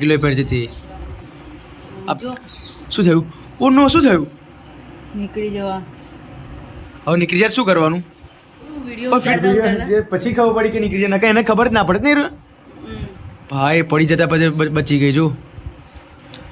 Kilo પહેરતી હતી શું થયું? ઓ નો શું થયું? નીકળી જવા. હવે નીકળી જાય શું કરવાનું? પછી ખબર પડી કે નીકળી જાય નકર એને ખબર ના પડે ને ભાઈ પડી જતા પછી બચી ગઈ જો.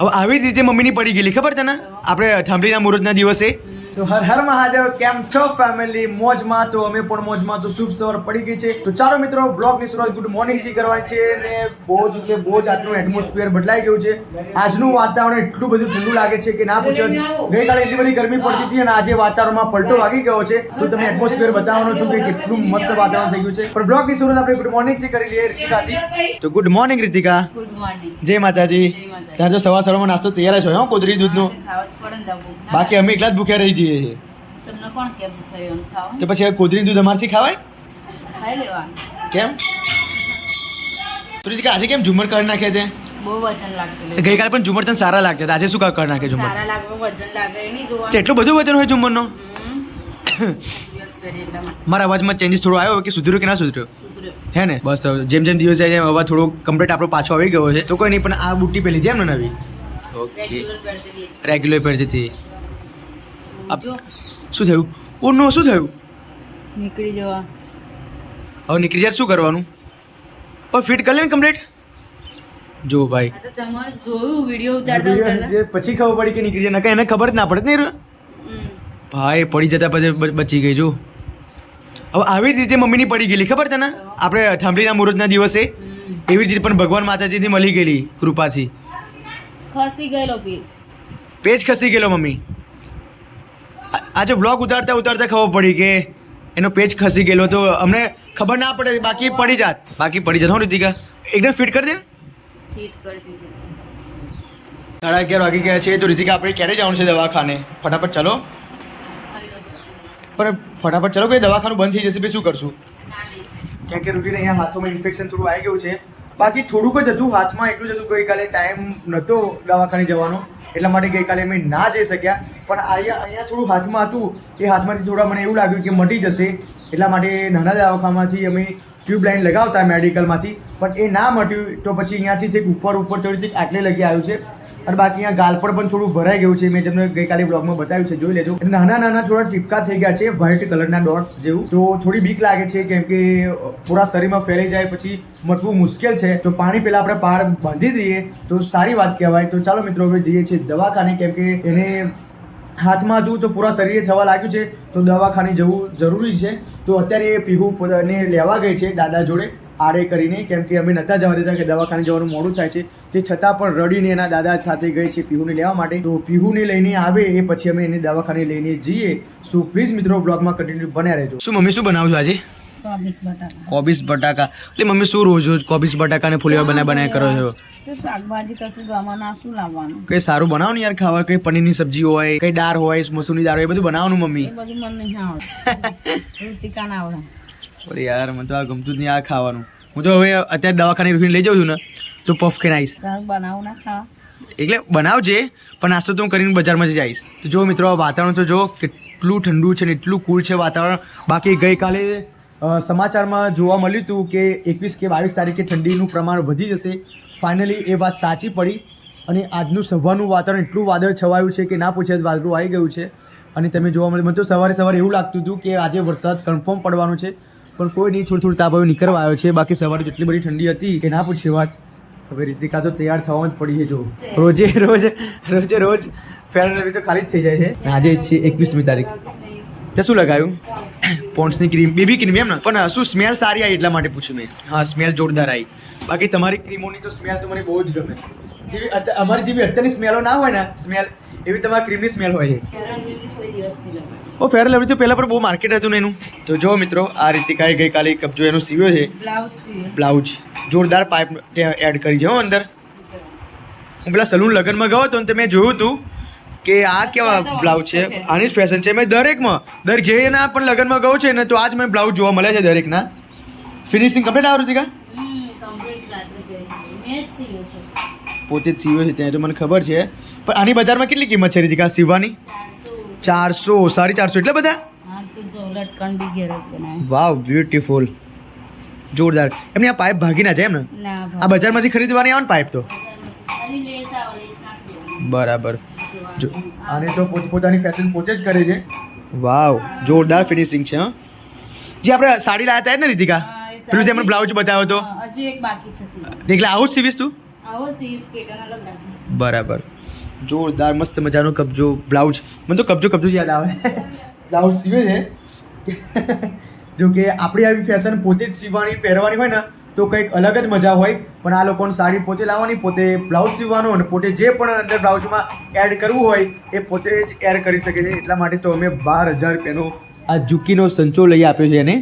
હવે આવી જ રીતે મમ્મીની પડી ગયેલી ખબર તને? આપણે ઠામડીના મુહૂર્તના દિવસે. તો હર હર મહાદેવ કેમ છો ફેમિલી મોજમાં તો અમે પણ મોજમાં તો શુભ સવાર પડી ગઈ છે. તો ચાલો મિત્રો બ્લોગની શરૂઆત ગુડ મોર્નિંગથી કરવાની છે ને બહુ જ એટલે બહુ જ આજનું એટમોસ્ફિયર બદલાઈ ગયું છે. આજનું વાતાવરણ એટલું બધું ઠંડુ લાગે છે કે ના પૂછો ગઈકાલે એટલી બધી ગરમી પડતી હતી અને આજે વાતાવરણમાં પલટો વાગી ગયો છે. તો તમે એટમોસ્ફિયર બતાવવાનો છું કે કેટલું મસ્ત વાતાવરણ થઈ ગયું છે. પણ બ્લોગની શરૂઆત આપણે ગુડ મોર્નિંગથી કરી લઈએ રીતિકાજી. તો good morning Ritika. Good morning જય માતાજી. ત્યાં જો સવાર સવારમાં નાસ્તો તૈયાર જ હોય હો કોદરી દૂધનો. બાકી અમે એકલા જ ભૂખ્યા રહી જઈએ છીએ તમને કોણ કે એમ ખાવ તો પછી કોદરી દૂધ અમારથી ખાવાય? ખાઈ લેવા કેમ? રીતિકા આજે કેમ ઝુમર કરી નાખે છે બહુ વજન લાગતું ગઈકાલે પણ ઝુમર તને સારા લાગતા આજે શું કરી નાખે ઝુમર? સારા લાગવા વજન લાગે નહીં તો એટલું બધું વજન હોય ઝુમરનો? મારા અવાજમાં ચેન્જીસ થોડો આવ્યો કે સુધર્યો કે ના સુધર્યો? હે ને? બસ જેમ જેમ દિવસ જાય એમ અવાજ થોડો કમ્પ્લીટ આપણો પાછો આવી ગયો છે. તો કોઈ નહીં પણ આ બુટ્ટી પેલી છે એમ ને નવી? ઓકે રેગ્યુલર પહેરતી હતી. શું થયું? ઓ નો? શું થયું? નીકળી જવા. હવે નીકળી જાય શું કરવાનું? પણ ફિટ કરી લે ને કમ્પ્લીટ જો ભાઈ. તમે જોયું વીડિયો ઉતારતા ઉતારતા. જે પછી ખબર પડી કે નીકળી જાય. નકર એને ખબર જ ના પડે ને ભાઈ પડી જતા પછી બચી ગઈ જો. હવે આવી જ રીતે મમ્મીની પડી ગયેલી ખબર તને? આપણે ઠામડીના મુહૂર્તના દિવસે એવી જ રીતે પણ ભગવાન માતાજીથી મળી ગયેલી કૃપાથી. ખસી ગયેલો પેજ પેજ ખસી ગયેલો મમ્મી. આજે વ્લોગ ઉતારતા ઉતારતા ખબર પડી કે એનો પેજ ખસી ગયેલો તો અમને ખબર ના પડે બાકી પડી જાત. બાકી પડી જતો. રીતિકા એકદમ ફિટ કરી દે. ફિટ કરી દીધું. સાડા અગિયાર વાગી ગયા છે તો રીતિકા આપણે ક્યારે જવાનું છે દવાખાને? ફટાફટ ચાલો. પણ ફટાફટ ચાલો કે દવાખાનું બંધ થઈ જશે પછી શું કરશું? કેમ કે રૂબીને અહીંયા હાથોમાં ઇન્ફેક્શન થોડું આવી ગયું છે. બાકી થોડુંક જ હતું હાથમાં એટલું જ હતું. ગઈકાલે ટાઈમ નહોતો દવાખાને જવાનો. એટલા માટે ગઈકાલે અમે ના જઈ શક્યા. પણ અહીંયા અહીંયા થોડું હાથમાં હતું. એ હાથમાંથી થોડા મને એવું લાગ્યું કે મટી જશે. એટલા માટે નાના દવાખાનામાંથી અમે ટ્યુબલાઇન લગાવતા મેડિકલમાંથી પણ એ ના મટ્યું તો પછી અહીંયાથી છેક ઉપર ઉપર ચડી છેક આટલે લગી આવ્યું છે. અને બાકી અહીંયા ગાલ પણ થોડું ભરાઈ ગયું છે. મેં તમને ગઈકાલે બ્લોગમાં બતાવ્યું છે. જોઈ લેજો. નાના નાના થોડા ટીપકા થઈ ગયા છે. વ્હાઇટ કલરના ડોટ્સ જેવું. તો થોડી બીક લાગે છે કેમ કે પૂરા શરીરમાં ફેલાઈ જાય પછી મટવું મુશ્કેલ છે. તો પાણી પહેલાં આપણે પાર બાંધી દઈએ. તો સારી વાત કહેવાય. તો ચાલો મિત્રો, હવે જઈએ છીએ દવાખાને. કેમ કે એને હાથમાં હતું તો પૂરા શરીરે થવા લાગ્યું છે. તો દવાખાને જવું જરૂરી છે. તો અત્યારે એ પીહુ પોતાને લેવા ગઈ છે દાદા જોડે. આડે કરીને કેમ કે અમે નતા જવા દેતા કે દવાખાને જવાનું મોડું થાય છે. તે છતાં પણ રડીને એના દાદા સાથે ગઈ છે પીહુને લેવા માટે. તો પીહુને લઈને આવે એ પછી અમે એને દવાખાને લઈને જઈએ. સો પ્લીઝ મિત્રો બ્લોગમાં કન્ટિન્યુ બન્યા રહેજો. શું મમ્મી શું બનાવું છો આજે? કોબીસ બટાકા. એટલે મમ્મી શું રોજ રોજ કોબીસ બટાકા ને ફુલિયા બનાય બનાય કરો છો? શાકભાજી કશું ગમવાના શું લાવવાનું? કઈ સારું બનાવો ને યાર ખાવા? કઈ પનીરની સબ્જી હોય કઈ દાળ હોય મસૂરની દાળ હોય એ બધું બનાવવાનું મમ્મી? બધું મને નહીં આવડે ના આવડે? યાર મને તો આ ગમતું જ નહીં આ ખાવાનું. હું તો હવે અત્યારે દવાખાને રૂહીને લઈ જાઉં છું ને તો પફ ખાઈને આવીશ. બનાવું ના ખાવા એટલે બનાવજે પણ નાસ્તો તો હું કરીને બજારમાં જ જઈશ. તો જો મિત્રો વાતાવરણ તો જો કેટલું ઠંડુ છે ને એટલું કુલ છે વાતાવરણ. બાકી ગઈકાલે સમાચારમાં જોવા મળ્યું હતું કે એકવીસ કે બાવીસ તારીખે ઠંડીનું પ્રમાણ વધી જશે. ફાઇનલી એ વાત સાચી પડી અને આજનું સવારનું વાતાવરણ એટલું વાદળ છવાયું છે કે ના પૂછે વાદળું આવી ગયું છે. અને તમે જોવા મળ્યું મને તો સવારે સવારે એવું લાગતું હતું કે આજે વરસાદ કન્ફર્મ પડવાનું છે. પણ કોઈ નહીં, થોડું થોડું તાપ હવે નીકળવા આવ્યો છે. બાકી સવારે જેટલી બધી ઠંડી હતી કે ના પૂછે વાત. હવે રીતિકા તો તૈયાર થવામાં જ પડી છે, જો. રોજે, રોજ રોજે, રોજ ફેર તો ખાલી જ થઈ જાય છે. આજે છે, એકવીસમી તારીખ. તે શું લગાવ્યું પોન્ડ્સની ક્રીમ બેબી ક્રીમ એમ ને? પણ શું સ્મેલ સારી આવી એટલા માટે પૂછ્યું મેં? હા સ્મેલ જોરદાર આવી. બાકી તમારી ક્રીમોની તો સ્મેલ તો મને બહુ જ ગમે. જેવી અમારી જેવી અત્યારની સ્મેલો ના હોય ને સ્મેલ એવી તમારી ક્રીમની સ્મેલ હોય છે. ઓ ફેર લવલી તો પહેલાં પણ બહુ માર્કેટ હતું ને એનું. તો જો મિત્રો આ રીતિકાએ ગઈકાલે કબજો એનો સીવ્યો છે. Blouse blouse. જોરદાર પાઇપ એડ કરી છે હો અંદર. હું પેલા સલૂન લગ્નમાં ગયો હતો ને તે મેં જોયું હતું કે આ કેવા બ્લાઉઝ છે? આની જ ફેશન છે. મેં દરેકમાં દરેક જેના પણ લગ્નમાં ગયો છે ને તો આજ મને બ્લાઉઝ જોવા મળે છે દરેકના. ફિનિશિંગ કમ્પ્લીટ આવ્યું રીતિકા મેં પોતે જ સીવ્યો છે ત્યાં તો મને ખબર છે. પણ આની બજારમાં કેટલી કિંમત છે રીતિકા? સીવવાની? ચારસો. સાડી ચારસો. એટલે બધા? વાવ બ્યુટીફુલ જોરદાર. એમની આ પાઇપ ભાગી ના જાય એમને આ બજારમાંથી ખરીદવાની આવે ને પાઇપ તો. બરાબર. આને તો પોતપોતાની ફેશન પોતે જ કરે છે. વાવ જોરદાર ફિનિશિંગ છે હા. જે આપણે સાડી લાયા હતા ને રીતિકા? પેલું જે આપણે સાડી- બ્લાઉઝ બતાવ્યો હતો હજી એક બાકી છે એટલે આવું જ સીવીશ તું? આવો સીસ પેટર્ન અલગ રાખીશ. બરાબર. જોરદાર મસ્ત મજાનો કબજો બ્લાઉઝ મને તો કબજો કબજો જ યાદ આવે. બ્લાઉઝ સીવે છે. જો કે આપણી આવી ફેશન પોતે જ સીવવાની પહેરવાની હોય ને તો કંઈક અલગ જ મજા હોય, પણ આ લોકોને સાડી પોતે લાવવાની, પોતે બ્લાઉઝ સીવવાનો અને પોતે જે પણ અંદર બ્લાઉઝમાં એડ કરવું હોય, એ પોતે જ એડ કરી શકે છે. એટલા માટે તો અમે બાર હજાર રૂપિયાનો આ ઝૂકીનો સંચો લઈ આપ્યો છે એને.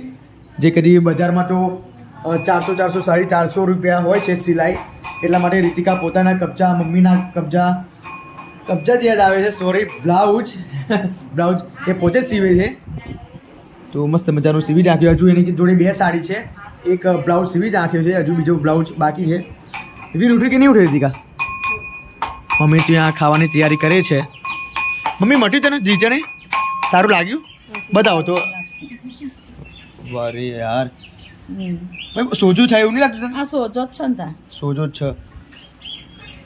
જે કદી બજારમાં તો ચારસો ચારસો સાડી ચારસો રૂપિયા હોય છે સિલાઈ. એટલા માટે રીતિકા પોતાના કબજા, મમ્મીના કબજા કબજા જ યાદ આવે છે. સોરી બ્લાઉઝ બ્લાઉઝ એ પોતે જ સીવે છે. તો મસ્ત મજાનું સીવી રાખ્યું હજુ એની જોડે બે સાડી છે. એક બ્લાઉઝ સીવી નાખ્યો છે હજુ બીજો બ્લાઉઝ બાકી છે. એવી ઉઠી કે નહીં ઉઠી દીકા મમ્મી ત્યાં ખાવાની તૈયારી કરે છે. મમ્મી મટ્યું તને જીજાને સારું લાગ્યું? બતાવો તો. વારે યાર. સોજો સોજું થાય એવું નહીં લાગતું આ સોજો જ છે ને ત્યાં સોજો જ છે.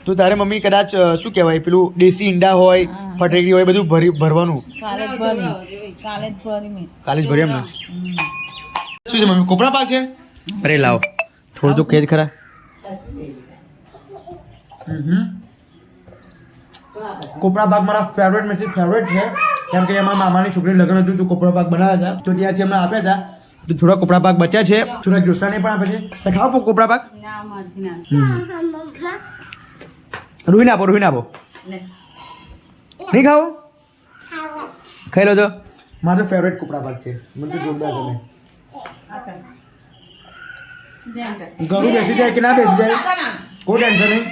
તો તારે મમ્મી કદાચ શું કહેવાય પેલું દેશી ઈંડા હોય હા. ફટેકડી હોય બધું ભરી ભરવાનું? કાલે જ ભરી. કાલે જ ભરી કાલે જ ભરી એમ શું છે મમ્મી કોપરા પાક છે? અરે લાવો. થોડું તો ખેદ ખરા. હમ. કોપરા પાક મારા ફેવરેટ મેસેજ ફેવરેટ છે. કેમ કે એમાં મામાની છોકરી લગ્ન હતું તો કોપરા પાક બનાવ્યા હતા. તો ત્યાંથી અમને આપ્યા હતા. તો થોડા કોપરા પાક બચ્યા છે. થોડા જોસાને પણ આપે છે. તો ખાઓ કોપરા પાક રૂહીને આપો રૂહીને આપો. નહીં ખાઓ? ખાઈ લો તો મારો ફેવરેટ કોપરા પાક છે. મને તો જોરદાર ગમે. ઘરું બેસી જાય કે ના બેસી જાય? કોઈ ટેન્શન નહીં.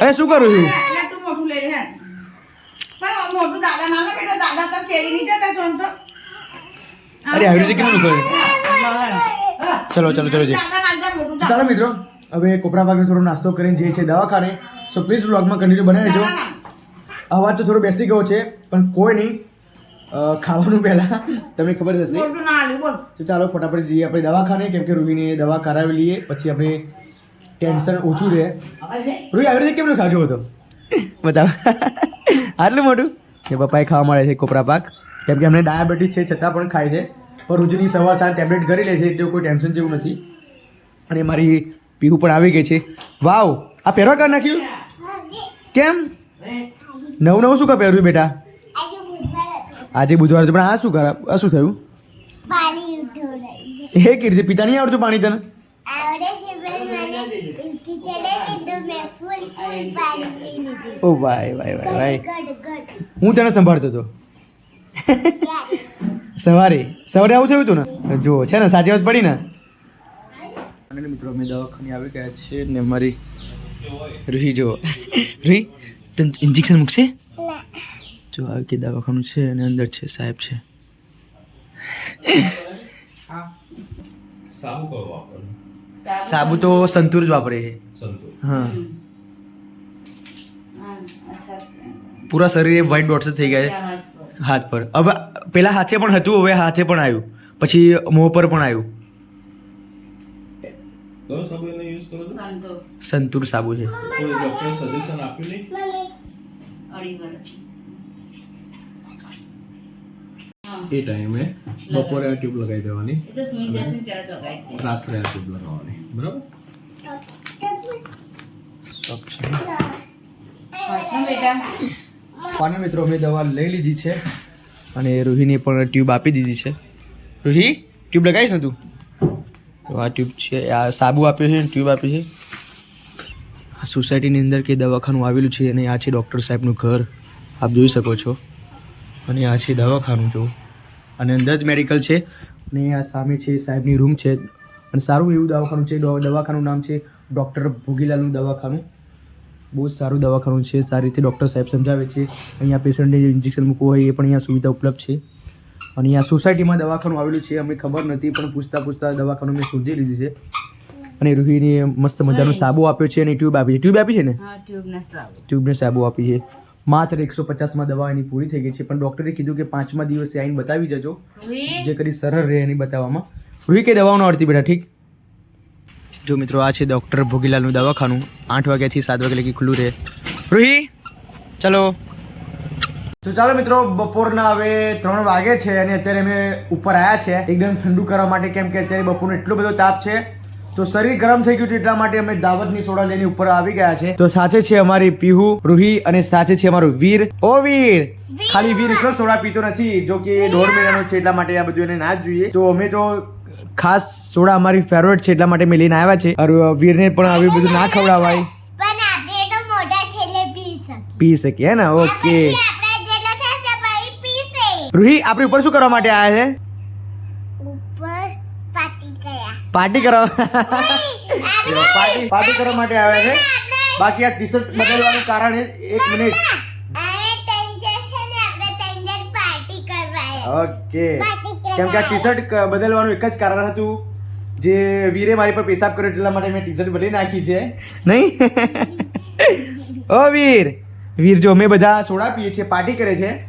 અરે શું કરું છું? અરે આવી રીતે કેમ નીકળે ચલો ચલો ચલો જી. ચાલો મિત્રો. હવે કોપરા પાકનો થોડો નાસ્તો કરીને જઈએ છીએ દવાખાને. સો પ્લીઝ વ્લોગમાં કન્ટિન્યુ બનાવી દેજો. અવાજ તો થોડો બેસી ગયો છે પણ કોઈ નહીં. ખાવાનું પહેલાં તમને ખબર હશે. તો ચાલો ફટાફટ જઈએ આપણે દવાખાને કેમ કે રૂહીને દવા કરાવી લઈએ પછી આપણે ટેન્શન ઓછું રહે. રૂહી આવી રીતે કેમનું ખાજો હતો? બતાવ. આટલું મોટું? કે પપ્પાએ ખાવા મળે છે કોપરા પાક. કેમ કે અમને ડાયાબિટીસ છે છતાં પણ ખાય છે. પણ રોજની સવાર સાંજ ટેબ્લેટ કરી લે છે એટલે કોઈ ટેન્શન જેવું નથી. અને મારી પીવું પણ આવી ગઈ છે. વાવ આ પહેરવા કાઢ નાખ્યું? કેમ? નવું નવું શું કા પહેર્યું બેટા? આજે બુધવાર છે પણ આ શું કરા? આ શું થયું? હે ઉઠોડાય એ કેવી રીતે નહીં આવડતું પાણી તને? આવડે છે પણ મને ઉલટી ચડે ને તો મેં ફૂલ ફૂલ પાણી પી લીધું. ઓ ભાઈ ભાઈ ભાઈ ભાઈ. હું તને સંભાળતો હતો. સવારે સવારે આવું થયું હતું ને? જો છે ને સાચી વાત પડી ને? અને મિત્રો અમે દવાખાને આવી ગયા છે ને મારી રૂહી જો. રૂહી તને ઇન્જેક્શન મૂકશે? જો આવી કે દવાખાનું છે અને અંદર છે સાહેબ છે. સાબુ તો સંતૂર જ વાપરે છે. હા. પૂરા શરીરે વ્હાઈટ ડોટ્સ થઈ ગયા હાથ પર. હવે પેલા હાથે પણ હતું હવે હાથે પણ આવ્યું. પછી મોં પર પણ આવ્યું. સંતુર સાબુ એનો યુઝ કરો છો? સંતો સંતૂર સાબુ છે કોઈ ડોક્ટરે સજેશન આપ્યું નહીં અઢી વર્ષ એ ટાઈમે બપોરે આ ટ્યુબ લગાવી દેવાની. રાત્રે આ ટ્યુબ લગાવવાની. બરાબર? બેટા. પાના મિત્રો અમે દવા લઈ લીધી છે અને રૂહીને પણ ટ્યુબ આપી દીધી છે. રૂહી ટ્યુબ લગાવીશ ને તું? તો આ ટ્યુબ છે આ સાબુ આપ્યો છે ટ્યુબ આપી છે. આ સોસાયટીની અંદર કે દવાખાનું આવેલું છે અને આ છે ડૉક્ટર સાહેબનું ઘર. આપ જોઈ શકો છો. અને આ છે દવાખાનું જો. અને અંદર જ મેડિકલ છે. અને આ સામે છે સાહેબની રૂમ છે. અને સારું એવું દવાખાનું છે. દવાખાનું નામ છે ડૉક્ટર ભોગીલાલનું દવાખાનું. બહુ જ સારું દવાખાનું છે. સારી રીતે ડૉક્ટર સાહેબ સમજાવે છે. અહીંયા પેશન્ટને ઇન્જેક્શન મૂકવું હોય એ પણ અહીંયા સુવિધા ઉપલબ્ધ છે. અને અહીંયા સોસાયટીમાં દવાખાનું આવેલું છે. અમને ખબર નથી પણ પૂછતા પૂછતા દવાખાનું મેં શોધી લીધું છે. અને રૂહીને મસ્ત મજાનો સાબુ આપ્યો છે અને ટ્યુબ આપી છે. ટ્યુબ આપી છે ને? ટ્યુબ ટ્યુબને સાબુ આપી છે. માત્ર એકસો પચાસમાં દવા એની પૂરી થઈ ગઈ છે. પણ ડૉક્ટરે કીધું કે પાંચમા દિવસે આવીને બતાવી જજો. જે કરી સરળ રહે એની બતાવવામાં. રૂહી કઈ દવાઓ ન અડતી બેટા ઠીક? જો મિત્રો આ છે ડૉક્ટર ભોગીલાલનું દવાખાનું. આઠ વાગ્યાથી સાત વાગ્યા લગી ખુલ્લું રહે. રૂહી ચલો. તો ચાલો મિત્રો બપોરના હવે ત્રણ વાગે છે અને અત્યારે અમે ઉપર આવ્યા છે. એકદમ ઠંડુ કરવા માટે કેમ કે અત્યારે બપોરનો એટલો બધો તાપ છે. તો શરીર ગરમ થઈ ગયું છે એટલા માટે અમે દાવતની સોડા લઈને ઉપર આવી ગયા છે. તો સાથે છે અમારી પીહુ રૂહી અને સાથે છે અમારું વીર. ઓ વીર! ખાલી વીર એટલો સોડા પીતો નથી જો કે દોઢ મહિનાનો છે એટલા માટે આ બધું એને ના જ જોઈએ. તો અમે તો ખાસ સોડા અમારી ફેવરેટ છે એટલા માટે મેં લઈને આવ્યા છે. વીરને પણ આવી બધું ના ખવડાવાય. પી શકીએ. ને? ઓકે. રૂહી આપણે ઉપર શું કરવા માટે આવ્યા છે ઉપર પાટી ગયા પાર્ટી કરવા પાર્ટી પાર્ટી કરવા માટે આવ્યા છે. બાકી આ ટી શર્ટ બદલવાનું કારણ એ- એક મિનિટ અમે ટેન્શન છે ને આપણે ટેન્શન પાર્ટી કરવા આવ્યા ઓકે કેમ કે આ ટી શર્ટ બદલવાનું એક જ કારણ હતું. જે વીરે મારી પર પેશાબ કર્યો એટલા માટે મેં ટી શર્ટ બદલી નાખી છે. નહીં? ઓ વીર. વીર જો અમે બધા સોડા પીએ છીએ પાર્ટી કરે છે.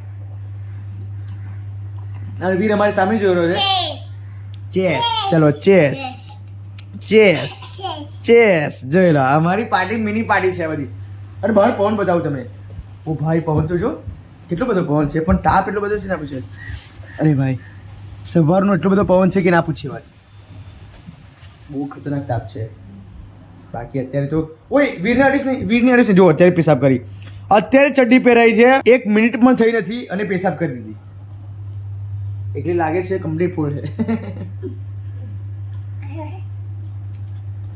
અને વીર અમારી સામે જોઈ રહ્યો છે. ચેસ ચલો ચેસ ચેસ ચેસ જોઈ લો અમારી પાર્ટી મિની પાર્ટી છે બધી. અને બહાર પવન બતાવું તમે ઓ ભાઈ, પવન તો જો, કેટલો બધો પવન છે. પણ તાપ એટલો બધો છે ના પૂછે. અરે ભાઈ, સવારનો એટલો બધો પવન છે કે ના પૂછે વાત? બહુ ખતરનાક તાપ છે. બાકી અત્યારે તો, ઓય, વીરને અડીશ નહીં, વીરને અડીશ જો, અત્યારે પેશાબ કરી. અત્યારે ચડ્ડી પહેરાઈ છે. એક મિનિટ પણ થઈ નથી અને પેશાબ કરી દીધી. એટલે લાગે છે કમ્પ્લીટ ફૂલ છે.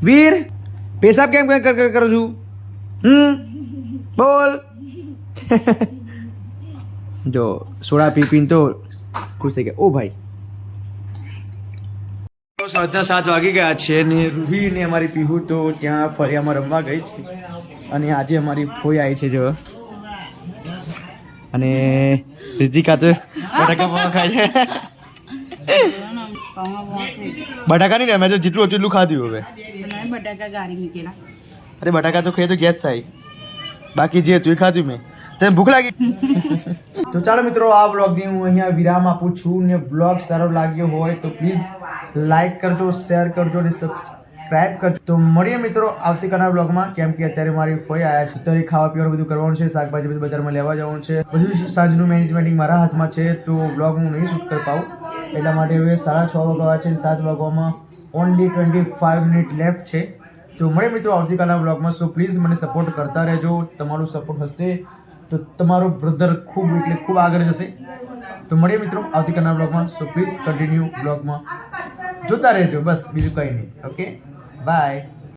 વીર, પેશાબ કેમ કર કર કરું છું? હમ? બોલ. જો, સોડા પી પીને તો ખુશ થઈ ગયા. ઓ ભાઈ. સાંજના સાત વાગી ગયા છે ને રૂહી ને અમારી પીહુ તો ત્યાં ફરિયામાં રમવા ગઈ છે. અને આજે અમારી ફોઈ આવી છે, જો. અને રીતિકા તો બટાકા પૌવા ખાય છે. બટાકા નહીં રમે જેટલું હતું એટલું ખાધું હવે. અરે બટાકા તો ખાઈએ તો ગેસ થાય. બાકી જે હતું એ ખાધું મેં. તને ભૂખ લાગી? તો ચાલો મિત્રો, આ વ્લોગની હું અહીંયા વિરામ આપું છું ને વ્લોગ સારો લાગ્યો હોય તો પ્લીઝ લાઈક કરજો, શેર કરજો અને સબસ્ક્રાઇબ કરજો. તો મળીએ મિત્રો આવતીકાલના બ્લોગમાં કેમ કે અત્યારે મારી ફોઈ આવ્યા છે. અત્યારે ખાવા પીવાનું બધું કરવાનું છે. શાકભાજી બધું બજારમાં લેવા જવાનું છે. બધું સાંજનું મેનેજમેન્ટિંગ મારા હાથમાં છે. તો બ્લોગ હું નહીં શૂટ કરી પાઉં. એટલા માટે હવે સાડા છ વાગવા છે સાત વાગવામાં only twenty five minute left છે. તો મળે મિત્રો આવતીકાલના બ્લોગમાં સો પ્લીઝ મને સપોર્ટ કરતા રહેજો. તમારું સપોર્ટ હશે. તો તમારો બ્રધર ખૂબ એટલે ખૂબ આગળ જશે. તો મળીએ મિત્રો આવતીકાલના બ્લોગમાં સો પ્લીઝ કન્ટિન્યુ બ્લોગમાં જોતા રહેજો. બસ બીજું કંઈ નહીં. Okay Bye.